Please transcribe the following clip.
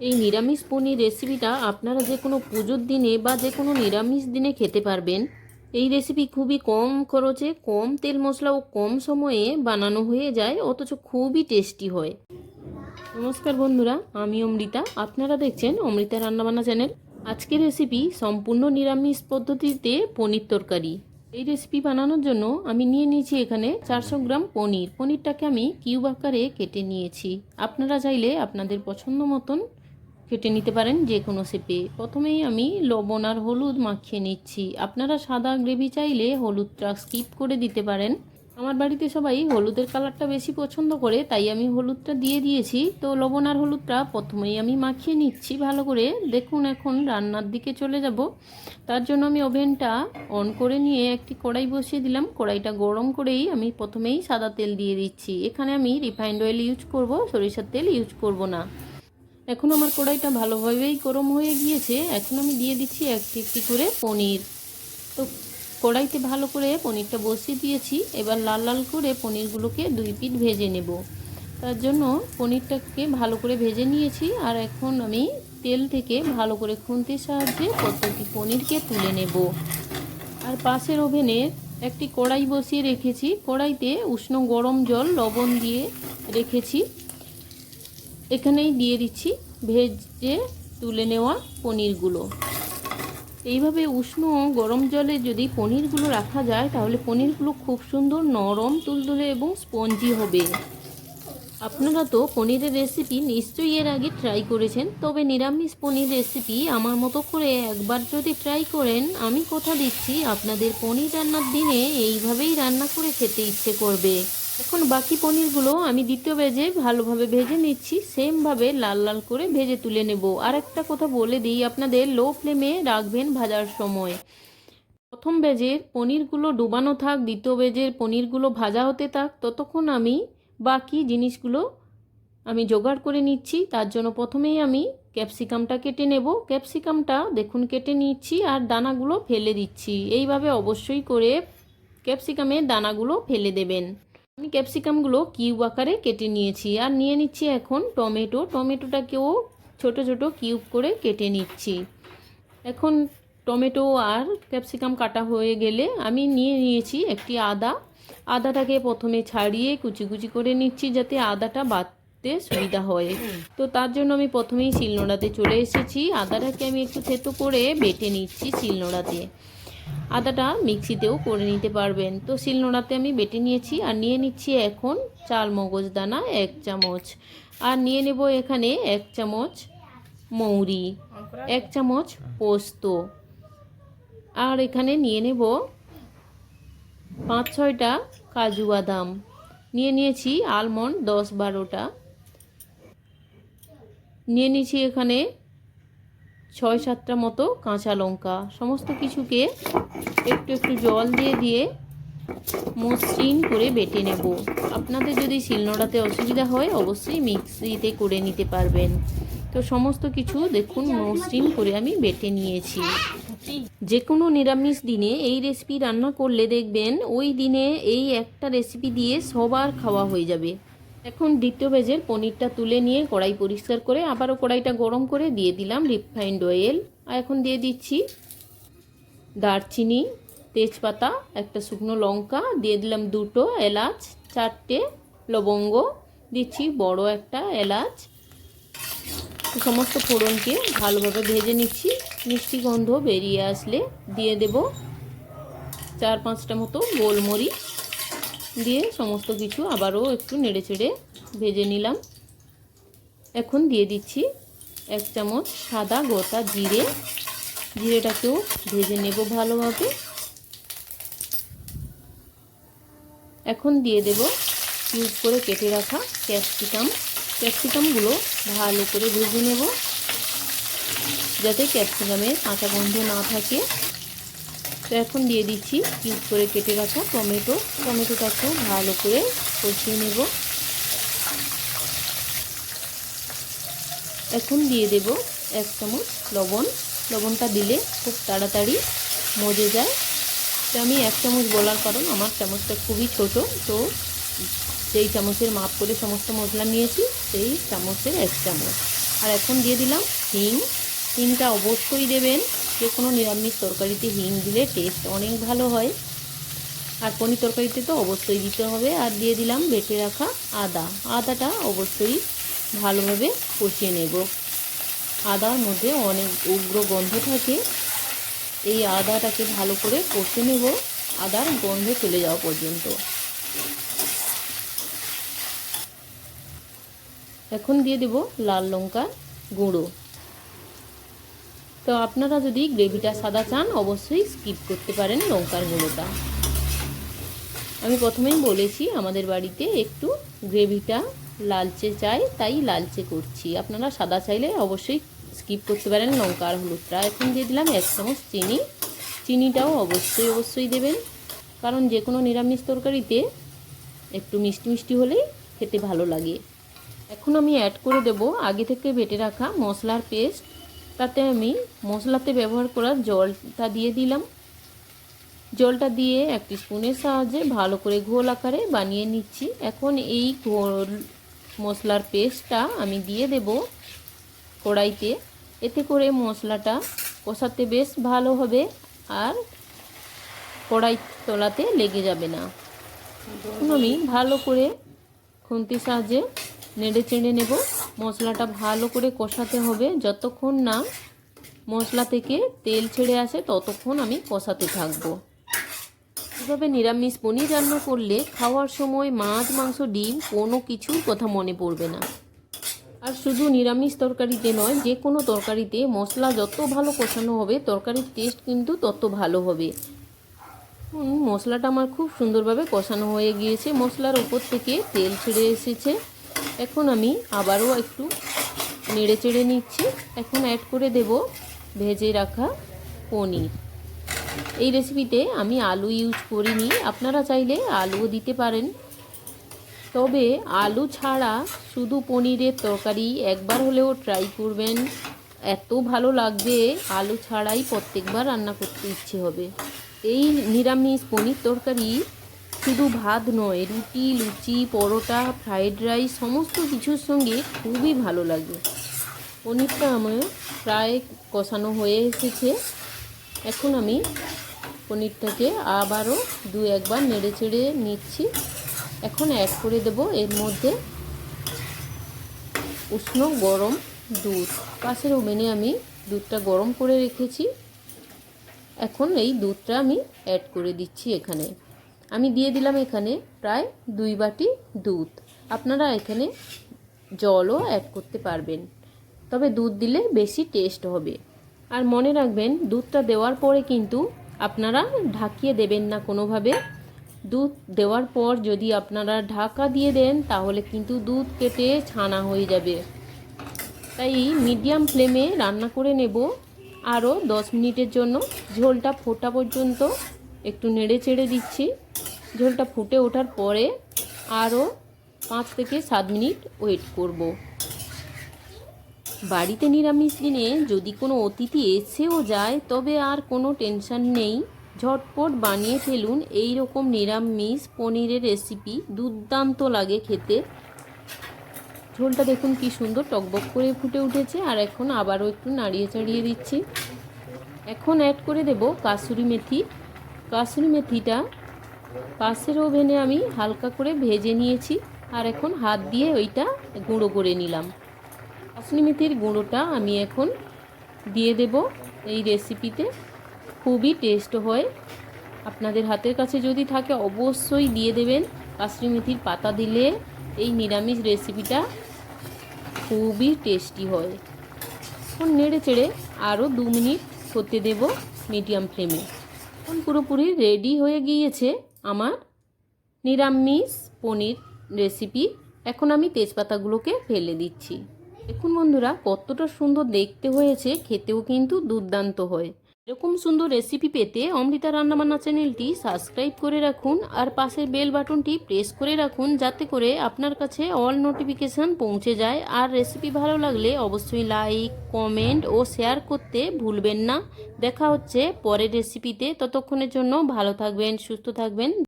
এই নিরামিষ পনির রেসিপিটা আপনারা যে কোনো পুজোর দিনে বা যে কোনো নিরামিষ দিনে খেতে পারবেন। এই রেসিপি খুবই কম খরচে, কম তেল মশলা ও কম সময়ে বানানো হয়ে যায়, অথচ খুবই টেস্টি হয়। নমস্কার বন্ধুরা, আমি অমৃতা। আপনারা দেখছেন অমৃতা রান্নাবান্না চ্যানেল আজকের রেসিপি সম্পূর্ণ নিরামিষ পদ্ধতিতে পনির তরকারি। এই রেসিপি বানানোর জন্য আমি নিয়ে নিয়েছি এখানে চারশো গ্রাম পনির। পনিরটাকে আমি কিউব আকারে কেটে নিয়েছি। আপনারা চাইলে আপনাদের পছন্দ মতন কেটে নিতে পারেন যে কোনো শেপে। প্রথমেই আমি লবণ আর হলুদ মাখিয়ে নিচ্ছি। আপনারা সাদা গ্রেভি চাইলে হলুদটা স্কিপ করে দিতে পারেন। আমার বাড়িতে সবাই হলুদের কালারটা বেশি পছন্দ করে, তাই আমি হলুদটা দিয়ে দিয়েছি। তো লবণ আর হলুদটা প্রথমেই আমি মাখিয়ে নিচ্ছি ভালো করে। দেখুন এখন রান্নার দিকে চলে যাব। তার জন্য আমি ওভেনটা অন করে নিয়ে একটি কড়াই বসিয়ে দিলাম। কড়াইটা গরম করেই আমি প্রথমেই সাদা তেল দিয়ে দিচ্ছি। এখানে আমি রিফাইন্ড অয়েল ইউজ করব, সরিষার তেল ইউজ করব না। এখন আমার কড়াইটা ভালোভাবেই গরম হয়ে গিয়েছে। এখন আমি দিয়ে দিচ্ছি একটি একটি করে পনির। তো কড়াইতে ভালো করে পনিরটা বসিয়ে দিয়েছি। এবার লাল লাল করে পনিরগুলোকে দুই পিঠ ভেজে নেব। তার জন্য পনিরটাকে ভালো করে ভেজে নিয়েছি। আর এখন আমি তেল থেকে ভালো করে খুন্তির সাহায্যে প্রত্যেকটি পনিরকে তুলে নেব। আর পাশের ওভেনে একটি কড়াই বসিয়ে রেখেছি। কড়াইতে উষ্ণ গরম জল লবণ দিয়ে রেখেছি। এখানেই দিয়ে দিচ্ছি ভেজে তুলে নেওয়া পনিরগুলো। এইভাবে উষ্ণ গরম জলে যদি পনিরগুলো রাখা যায়, তাহলে পনিরগুলো খুব সুন্দর নরম তুলতুলে এবং স্পঞ্জি হবে। আপনারা তো পনিরের রেসিপি নিশ্চয়ই এর আগে ট্রাই করেছেন, তবে নিরামিষ পনির রেসিপি আমার মতো করে একবার যদি ট্রাই করেন, আমি কথা দিচ্ছি, আপনাদের পনির রান্নার দিনে এইভাবেই রান্না করে খেতে ইচ্ছে করবে। এখন বাকি পনিরগুলো আমি দ্বিতীয় ভেজে ভালোভাবে ভেজে নিচ্ছি। সেমভাবে লাল লাল করে ভেজে তুলে নেব। আর একটা কথা বলে দিই, আপনাদের লো ফ্লেমে রাখবেন ভাজার সময়। প্রথম ভেজের পনিরগুলো ডুবানো থাক, দ্বিতীয় ভেজের পনিরগুলো ভাজা হতে থাক, ততক্ষণ আমি বাকি জিনিসগুলো আমি জোগাড় করে নিচ্ছি। তার জন্য প্রথমেই আমি ক্যাপসিকামটা কেটে নেব। ক্যাপসিকামটা দেখুন, কেটে নিচ্ছি আর দানাগুলো ফেলে দিচ্ছি। এইভাবে অবশ্যই করে ক্যাপসিকামের দানাগুলো ফেলে দেবেন। আমি ক্যাপসিকামগুলো কিউব আকারে কেটে নিয়েছি। আর নিয়ে নিচ্ছি এখন টমেটো। টমেটোটাকেও ছোট ছোট কিউব করে কেটে নিচ্ছি। এখন টমেটো আর ক্যাপসিকাম কাটা হয়ে গেলে আমি নিয়ে নিয়েছি একটি আদা। আদাটাকে প্রথমে ছাড়িয়ে কুচি কুচি করে নিচ্ছি যাতে আদাটা বাটতে সুবিধা হয়। তো তার জন্য আমি প্রথমেই শিলনোড়াতে চলে এসেছি। আদাটাকে আমি একটু থেতো করে বেটে নিচ্ছি শিলনোড়াতে। আদাটা মিক্সিতেও করে নিতে পারবেন। তো শিলনোড়াতে আমি বেটে নিয়েছি আর নিয়ে নিচ্ছি এখন চাল মগজ দানা এক চামচ। আর নিয়ে নেব এখানে এক চামচ মৌরি, এক চামচ পোস্ত। আর এখানে নিয়ে নেব পাঁচ ছয়টা কাজু বাদাম। নিয়ে নিয়েছি আলমন্ড দশ বারোটা। নিয়ে নিয়েছি এখানে ছয় সাতটা মতো কাঁচা লঙ্কা, সমস্ত কিছুকে একটু একটু জল দিয়ে দিয়ে মসৃণ করে বেটে নেব। আপনাদের যদি শিলনোড়াতে অসুবিধা হয়, অবশ্যই মিক্সিতে করে নিতে পারবেন। তো সমস্ত কিছু দেখুন, মসৃণ করে আমি বেটে নিয়েছি। যে কোনো নিরামিষ দিনে এই রেসিপি রান্না করলে দেখবেন, ওই দিনে এই একটা রেসিপি দিয়ে সবার খাওয়া হয়ে যাবে। এখন দ্বিতীয় ভেজের পনিরটা তুলে নিয়ে কড়াই পরিষ্কার করে আবারও কড়াইটা গরম করে দিয়ে দিলাম রিফাইন্ড অয়েল আর এখন দিয়ে দিচ্ছি দারচিনি, তেজপাতা, একটা শুকনো লঙ্কা, দিয়ে দিলাম দুটো এলাচ, চারটে লবঙ্গ, দিচ্ছি বড় একটা এলাচ। সমস্ত ফোড়নকে ভালোভাবে ভেজে নিচ্ছি, মিষ্টি গন্ধ বেরিয়ে আসলে দিয়ে দেব চার পাঁচটা মতো গোলমরিচ। দিয়ে সমস্ত কিছু আবারও একটু নেড়ে চেড়ে ভেজে নিলাম। এখন দিয়ে দিচ্ছি এক চামচ সাদা গোটা জিরে। জিরেটাকেও ভেজে নেব ভালোভাবে। এখন দিয়ে দেব কিউব করে কেটে রাখা ক্যাপসিকাম। ক্যাপসিকামগুলো ভালো করে ভেজে নেব। যাতে ক্যাপসিকামের কাঁচা গন্ধ না থাকে। তো এখন দিয়ে দিচ্ছি কিউব করে কেটে রাখা টমেটো। টমেটোটাকেও ভালো করে কষিয়ে নেব। এখন দিয়ে দেব এক চামচ লবণ। লবণটা দিলে খুব তাড়াতাড়ি মজে যায়। তো আমি এক চামচ বলার কারণ, আমার চামচটা খুবই ছোট, তো যেই চামচের মাপ করে সমস্ত মশলা নিয়েছি, সেই চামচের এক চামচ। আর এখন দিয়ে দিলাম হিং। হিংটা অবশ্যই দেবেন। যে কোনো নিরামিষ তরকারিতে হিং দিলে টেস্ট অনেক ভালো হয়। আর পনির তরকারিতে তো অবশ্যই দিতে হবে। আর দিয়ে দিলাম বেটে রাখা আদা। আদাটা অবশ্যই ভালোভাবে কষিয়ে নেব। আদার মধ্যে অনেক উগ্র গন্ধ থাকে। এই আদাটাকে ভালো করে কষে নেব। আদার গন্ধ চলে যাওয়া পর্যন্ত। এখন দিয়ে দেব লাল লঙ্কা গুঁড়ো। তো আপনারা যদি গ্রেভিটা সাদা চান, অবশ্যই স্কিপ করতে পারেন লঙ্কার গুঁড়োটা। আমি প্রথমেই বলেছি, আমাদের বাড়িতে একটু গ্রেভিটা লালচে চাই, তাই লালচে করছি। আপনারা সাদা চাইলে অবশ্যই স্কিপ করতে পারেন লঙ্কা আর হলুদটা। এখন দিয়ে দিলাম এক চামচ চিনি। চিনিটাও অবশ্যই অবশ্যই দেবেন। কারণ যে কোনো নিরামিষ তরকারিতে একটু মিষ্টি মিষ্টি হলেই খেতে ভালো লাগে। এখন আমি অ্যাড করে দেব আগে থেকে বেটে রাখা মশলার পেস্ট তাতে আমি মশলাতে ব্যবহার করা জলটা দিয়ে দিলাম। জলটা দিয়ে একটি স্পুনের সাহায্যে ভালো করে ঘোল আকারে বানিয়ে নিচ্ছি। এখন এই ঘোল মশলার পেস্টটা আমি দিয়ে দেব কড়াইতে। এতে করে মশলাটা কষাতে বেশ ভালো হবে আর কড়াই তলাতে লেগে যাবে না। আমি ভালো করে খুন্তির সাহায্যে নেড়ে চেড়ে নেব। মশলাটা ভালো করে কষাতে হবে। যতক্ষণ না মশলা থেকে তেল ছেড়ে আসে, ততক্ষণ আমি কষাতে থাকব। এভাবে নিরামিষ পনির রান্না করলে খাওয়ার সময় মাছ, মাংস, ডিম কোনো কিছুর কথা মনে পড়বে না। আর শুধু নিরামিষ তরকারিতে নয়, যে কোনো তরকারিতে মশলা যত ভালো কষানো হবে, তরকারির টেস্ট কিন্তু তত ভালো হবে। মশলাটা আমার খুব সুন্দরভাবে কষানো হয়ে গিয়েছে। মশলার উপর থেকে তেল ছেড়ে এসেছে। এখন আমি আবারও একটু নেড়ে চেড়ে নিচ্ছি। এখন অ্যাড করে দেব ভেজে রাখা পনির। এই রেসিপিতে আমি আলু ইউজ করিনি। আপনারা চাইলে আলুও দিতে পারেন। তবে আলু ছাড়া শুধু পনিরের তরকারি একবার হলেও ট্রাই করবেন। এত ভালো লাগবে, আলু ছাড়াই প্রত্যেকবার রান্না করতে ইচ্ছে হবে। এই নিরামিষ পনির তরকারি শুধু ভাত নয়, রুটি, লুচি, পরোটা, ফ্রাইড রাইস, সমস্ত কিছুর সঙ্গে খুবই ভালো লাগে। পনিরটা আমার প্রায় কষানো হয়ে এসেছে। এখন আমি পনিরটাকে আবারও দু একবার নেড়ে চেড়ে নিচ্ছি। এখন অ্যাড করে দেব এর মধ্যে উষ্ণ গরম দুধ। পাশের ওভেনে আমি দুধটা গরম করে রেখেছি। এখন এই দুধটা আমি অ্যাড করে দিচ্ছি এখানে। আমি দিয়ে দিলাম এখানে প্রায় দুই বাটি দুধ। আপনারা এখানে জলও অ্যাড করতে পারবেন। তবে দুধ দিলে বেশি টেস্ট হবে। আর মনে রাখবেন, দুধটা দেওয়ার পরে কিন্তু আপনারা ঢাকিয়ে দেবেন না কোনোভাবে। দুধ দেওয়ার পর যদি আপনারা ঢাকা দিয়ে দেন, তাহলে কিন্তু দুধ কেটে ছানা হয়ে যাবে। তাই মিডিয়াম ফ্লেমে রান্না করে নেব। আরও দশ মিনিটের জন্য ঝোলটা ফোটা পর্যন্ত একটু নেড়ে চেড়ে দিচ্ছি। ঝোলটা ফুটে ওঠার পরে আরও পাঁচ থেকে সাত মিনিট ওয়েট করব। বাড়িতে নিরামিষ দিনে যদি কোনো অতিথি এসেও যায়, তবে আর কোনো টেনশন নেই। ঝটপট বানিয়ে ফেলুন এই রকম নিরামিষ পনিরের রেসিপি। দুর্দান্ত লাগে খেতে। ঝোলটা দেখুন কি সুন্দর টকবক করে ফুটে উঠেছে। আর এখন আবারও একটু নাড়িয়ে চাড়িয়ে দিচ্ছি। এখন অ্যাড করে দেব কাসুরি মেথি। কাসুরি মেথিটা পাশের ওভেনে আমি হালকা করে ভেজে নিয়েছি আর এখন হাত দিয়ে ওইটা গুঁড়ো করে নিলাম। কাসুরি মেথির গুঁড়োটা আমি এখন দিয়ে দেব এই রেসিপিতে। খুবই টেস্ট হয়। আপনাদের হাতের কাছে যদি থাকে অবশ্যই দিয়ে দেবেন। কাসুরি মেথির পাতা দিলে এই নিরামিষ রেসিপিটা খুবই টেস্টি হয়। এখন নেড়ে চেড়ে আরও দু মিনিট হতে দেব মিডিয়াম ফ্লেমে। এখন পুরোপুরি রেডি হয়ে গিয়েছে। আমার নিরামিষ পনির রেসিপি এখন আমি তেজপাতাগুলোকে ফেলে দিচ্ছি। দেখুন বন্ধুরা, কতটা সুন্দর দেখতে হয়েছে, খেতেও কিন্তু দুর্দান্ত হয়। এরকম সুন্দর রেসিপি পেতে অমৃতা রান্নাবান্না চ্যানেলটি সাবস্ক্রাইব করে রাখুন আর পাশের বেল বাটনটি প্রেস করে রাখুন যাতে করে আপনার কাছে অল নোটিফিকেশান পৌঁছে যায়। আর রেসিপি ভালো লাগলে অবশ্যই লাইক কমেন্ট ও শেয়ার করতে ভুলবেন না। দেখা হচ্ছে পরের রেসিপিতে ততক্ষণের জন্য ভালো থাকবেন, সুস্থ থাকবেন।